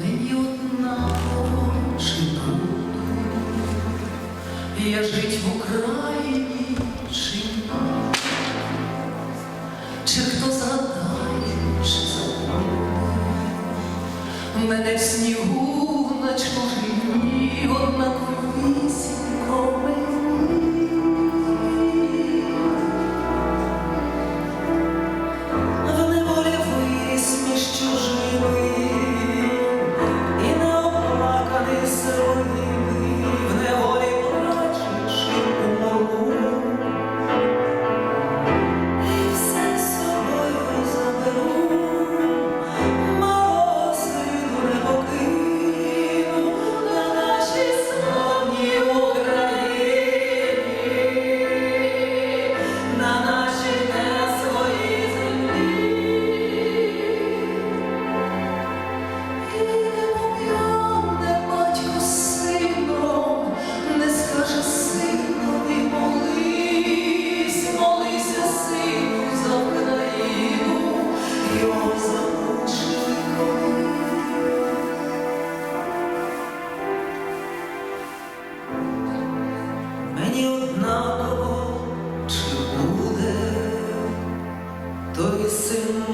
Мені однаково чи я жить в Україні чи ні, чи хто згадає, чи забуде мене в снігу на чужині.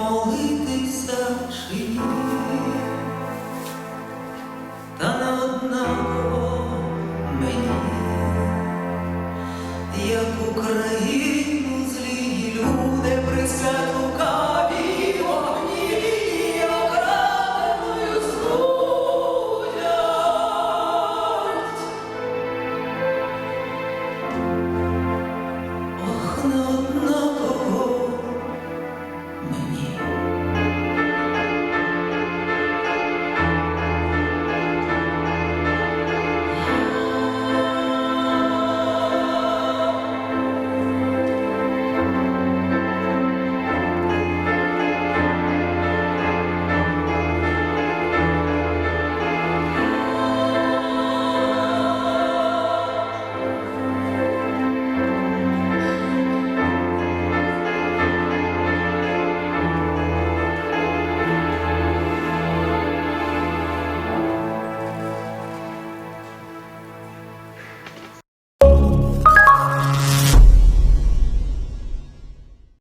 молитися чи ні, та не однаково мені, як Україну злі люди присядука.